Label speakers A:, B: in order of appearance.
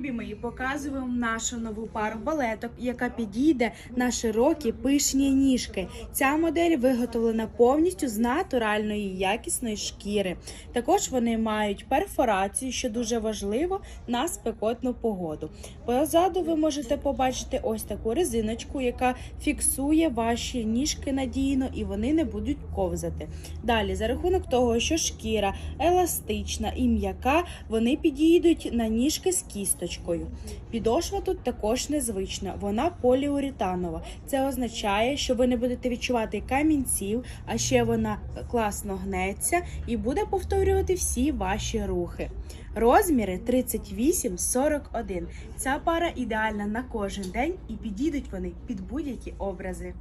A: Любі мої, показуємо нашу нову пару балеток, яка підійде на широкі пишні ніжки. Ця модель виготовлена повністю з натуральної якісної шкіри. Також вони мають перфорацію, що дуже важливо на спекотну погоду. Позаду ви можете побачити ось таку резиночку, яка фіксує ваші ніжки надійно і вони не будуть ковзати. Далі, за рахунок того, що шкіра еластична і м'яка, вони підійдуть на ніжки з кісточкою. Підошва тут також незвична, вона поліуретанова. Це означає, що ви не будете відчувати камінців, а ще вона класно гнеться і буде повторювати всі ваші рухи. Розміри 38-41. Ця пара ідеальна на кожен день і підійдуть вони під будь-які образи.